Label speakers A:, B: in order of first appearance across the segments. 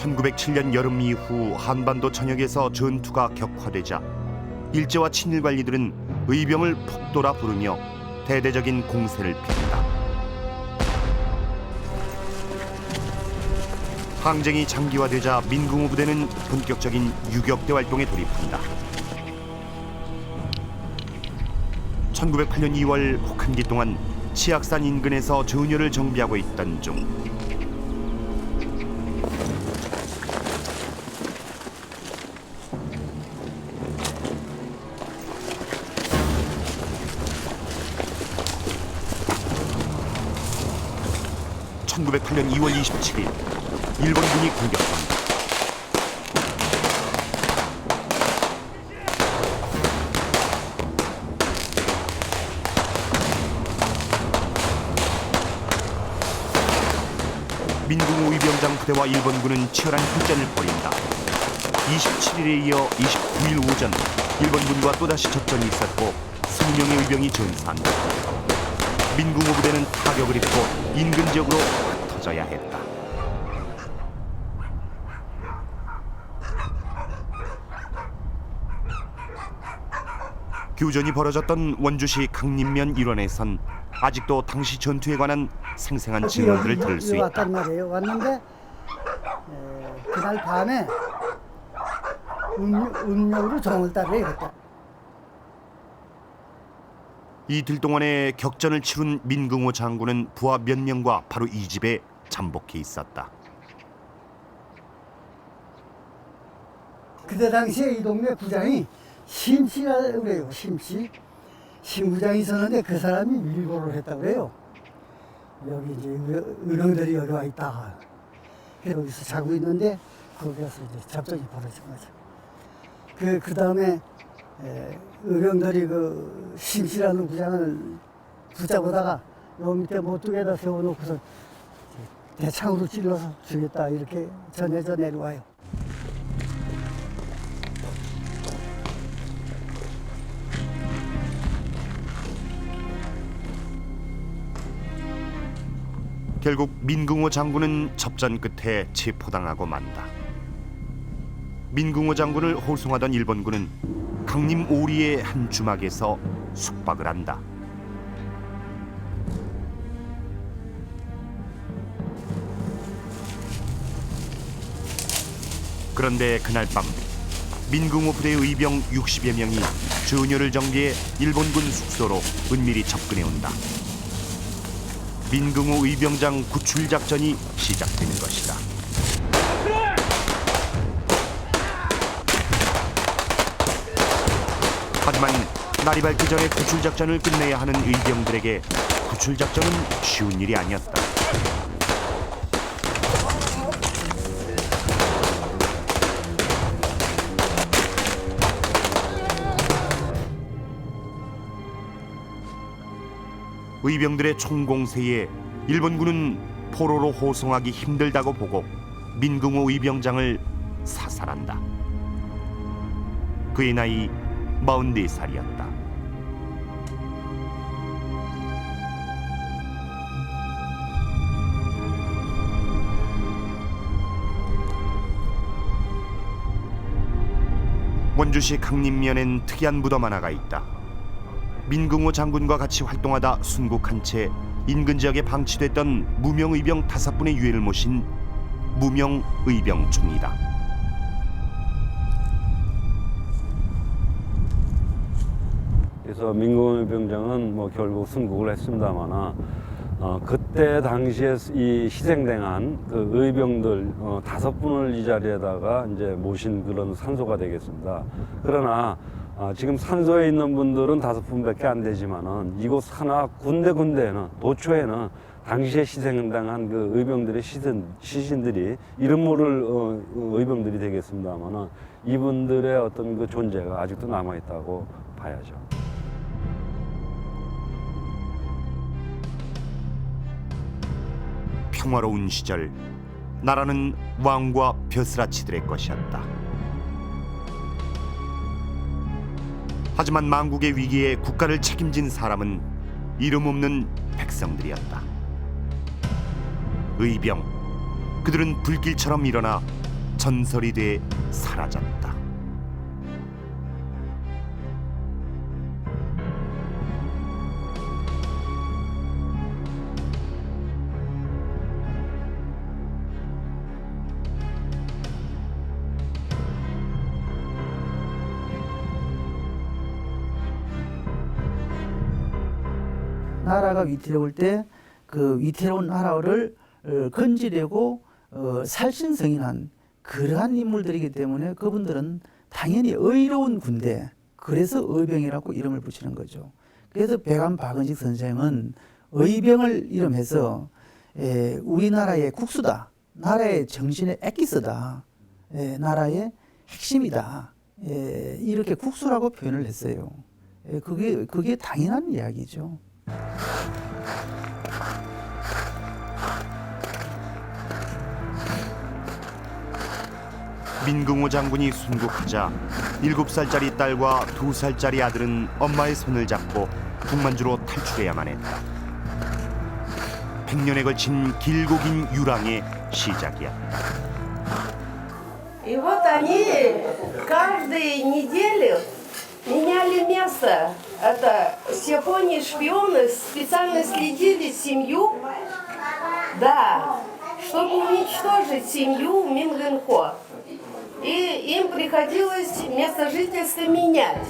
A: 1907년 여름 이후 한반도 전역에서 전투가 격화되자 일제와 친일 관리들은 의병을 폭도라 부르며 대대적인 공세를 폈다. 항쟁이 장기화되자 민궁호 부대는 본격적인 유격대 활동에 돌입한다. 1908년 2월 혹한기 동안 치악산 인근에서 전열을 정비하고 있던 중 (1908년 2월 27일) 일본군이 공격합니다. 민궁호 의병장 부대와 일본군은 치열한 힘전을 벌인다. 27일에 이어 29일 오전 일본군과 또다시 접전이 있었고 20명의 의병이 전사한다. 민궁호 부대는 타격을 입고 인근 지역으로 흩어져야 했다. 교전이 벌어졌던 원주시 강림면 일원에선 아직도 당시 전투에 관한 생생한 증언들을 들을 수 있다.
B: 왔단 말이에요. 왔는데 에, 그날 밤에 음료, 음료로 정을 따르래 이랬다.
A: 이틀 동안의 격전을 치룬 민궁호 장군은 부하 몇 명과 바로 이 집에 잠복해 있었다.
B: 그때 당시에 이 동네 구장이 심씨라고 그래요. 심씨. 심구장이 있었는데 그 사람이 밀고를 했다고 그래요. 여기 이제 의- 의령들이 여기 와 있다. 여기서 자고 있는데 거기서 이제 접전이 벌어진 거죠. 그, 그 다음에 의령들이 그 심씨라는 구장을 붙잡아다가 요 밑에 모퉁이에다 세워놓고서 대창으로 찔러서 죽였다 이렇게 전해져 내려와요.
A: 결국 민궁호 장군은 접전 끝에 체포당하고 만다. 민궁호 장군을 호송하던 일본군은 강림 오리의 한 주막에서 숙박을 한다. 그런데 그날 밤 민궁호 부대 의병 60여 명이 전열을 정비해 일본군 숙소로 은밀히 접근해 온다. 민궁호 의병장 구출 작전이 시작되는 것이다. 하지만 밝기 전에 구출 작전을 끝내야 하는 의병들에게 구출 작전은 쉬운 일이 아니었다. 의병들의 총공세에 일본군은 포로로 호송하기 힘들다고 보고 민궁호 의병장을 사살한다. 그의 나이 44살이었다. 원주시 강림면엔 특이한 무덤 하나가 있다. 민궁호 장군과 같이 활동하다 순국한 채 인근 지역에 방치됐던 무명 의병 다섯 분의 유해를 모신 무명 의병총이다.
C: 그래서 민국원 병장은 뭐 결국 순국을 했습니다마나 어, 그때 당시에 이 희생당한 그 의병들 어, 다섯 분을 이 자리에다가 이제 모신 그런 산소가 되겠습니다. 그러나 아, 지금 산소에 있는 분들은 다섯 분밖에 안 되지만은 이곳 산하 군데 군데에는 도초에는 당시에 희생당한 그 의병들의 시신, 시신들이 이름 모를 어, 어, 의병들이 되겠습니다만은 이분들의 어떤 그 존재가 아직도 남아 있다고 봐야죠.
A: 평화로운 시절 나라는 왕과 벼슬아치들의 것이었다. 하지만 망국의 위기에 국가를 책임진 사람은 이름 없는 백성들이었다. 의병 그들은 불길처럼 일어나 전설이 돼 사라졌다.
D: 나라가 위태로울 때 그 위태로운 나라를 어, 건지려고 어, 살신성인한 그러한 인물들이기 때문에 그분들은 당연히 의로운 군대 그래서 의병이라고 이름을 붙이는 거죠. 그래서 백암 박은식 선생은 의병을 이름해서 에, 우리나라의 국수다, 나라의 정신의 엑기스다, 에, 나라의 핵심이다. 에, 이렇게 국수라고 표현을 했어요. 에, 그게 그게 당연한 이야기죠.
A: 민궁호 장군이 순국하자 일곱 살짜리 딸과 두 살짜리 아들은 엄마의 손을 잡고 북만주로 탈출해야만 했다. 백년에 걸친 길고 긴 유랑의 시작이야.
E: И вот они каждую неделю меняли место. Это с Японии шпионы специально следили семью, да, чтобы уничтожить семью Мингэнхо. И им приходилось место жительства менять.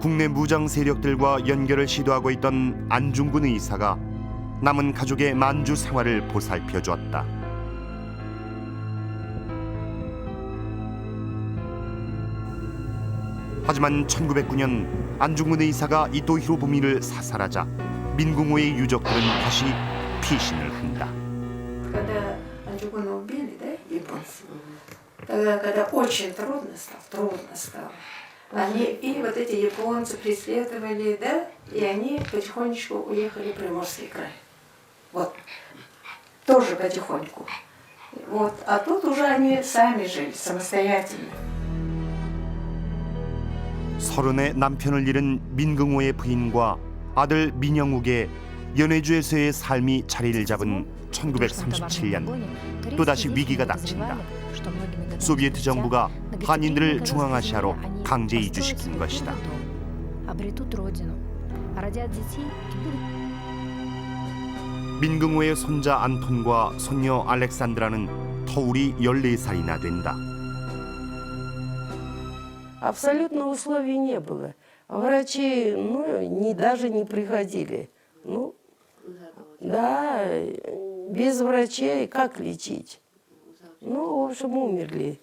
A: 국내 무장 세력들과 연결을 시도하고 있던 안중근 의사가 남은 가족의 만주 생활을 보살펴 주었다. 하지만 1909년 안중근 의사가 이토 히로부미를 사살하자 민궁호의 유족들은 다시 피신을 한다.
F: когда Анджугуна убили, да, японцы, тогда, когда очень трудно стало, трудно стало, они, и вот эти японцы преследовали, да, и они потихонечку уехали в Приморский край. Вот. Тоже потихоньку. Вот. А тут уже они сами жили, самостоятельно.
A: 서른에 남편을 잃은 민경호의 부인과 아들 민영욱의 연해주에서의 삶이 자리를 잡은 1937년 또다시 위기가 닥친다. 소비에트 정부가 한인들을 중앙아시아로 강제 이주시킨 것이다. 민경호의 손자 안톤과 손녀 알렉산드라는 터울이 14살이나 된다.
E: Абсолютно условий не было. Врачи, ну, не, даже не приходили. Ну, да, без врачей как лечить? Ну, в общем, умерли.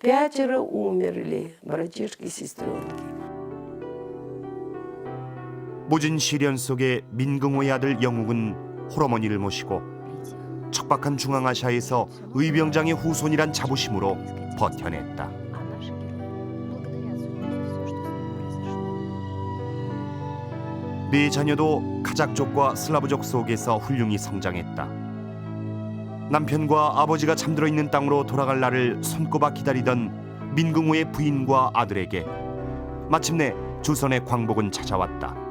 E: Пятеро умерли, братишки и сестренки.
A: 모진 시련 속에 민긍호의 아들 영욱은 홀어머니를 모시고 척박한 중앙아시아에서 의병장의 후손이란 자부심으로 버텨냈다. 네 자녀도 카작족과 슬라브족 속에서 훌륭히 성장했다. 남편과 아버지가 잠들어 있는 땅으로 돌아갈 날을 손꼽아 기다리던 민긍호의 부인과 아들에게 마침내 조선의 광복은 찾아왔다.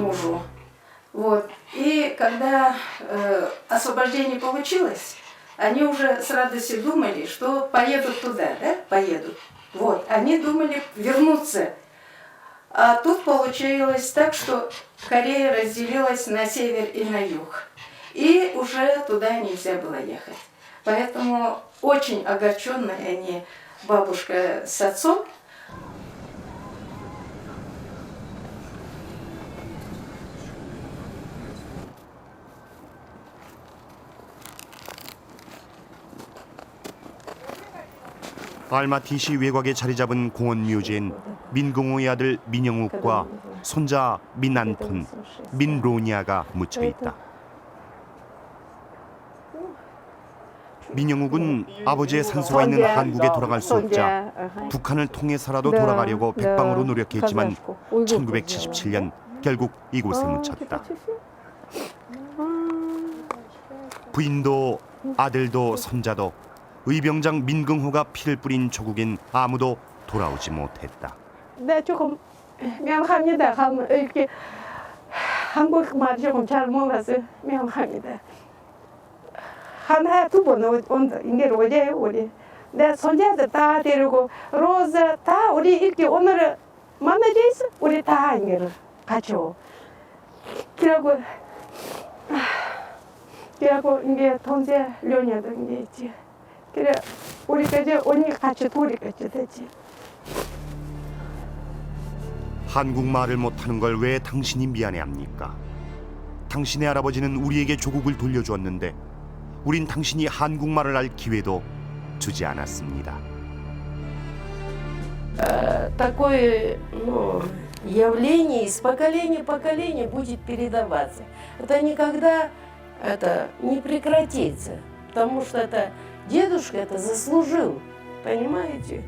F: мужу. Вот. И когда э, освобождение получилось, они уже с радостью думали, что поедут туда, да, поедут. Вот. Они думали вернуться. А тут получилось так, что Корея разделилась на север и на юг. И уже туда нельзя было ехать. Поэтому очень огорченные они, бабушка с отцом,
A: 알마티시 외곽에 자리 잡은 공원 묘지엔 민긍호의 아들 민영욱과 손자 민안톤, 민로니아가 묻혀 있다. 민영욱은 아버지의 산소가 있는 한국에 돌아갈 수 없자 북한을 통해서라도 돌아가려고 백방으로 노력했지만 1977년 결국 이곳에 묻혔다. 부인도 아들도 손자도 의병장 민긍호가 피를 뿌린 조국엔 아무도 돌아오지 못했다.
G: Да, 조금 미안합니다. 한- 이렇게 한국 말 조금 잘 몰라서 미안합니다. 한해 두번 온 이게 로제 우리 내 손자들 다 데리고 로즈 다 우리 이렇게 오늘 만나져 있어 우리 다 이게 같이 오 그리고 아, 그리고 이게 동생 련야도 이게 있지 그래 우리가 이제 언니 같이 둘이 같이 됐지
A: 한국말을 못하는 걸 왜 당신이 미안해합니까? 당신의 할아버지는 우리에게 조국을 돌려주었는데 우린 당신이 한국말을 알 기회도 주지 않았습니다.
E: такое ну, явление из поколения в поколение будет передаваться. Это никогда это не прекратится, потому что это дедушка это заслужил, понимаете?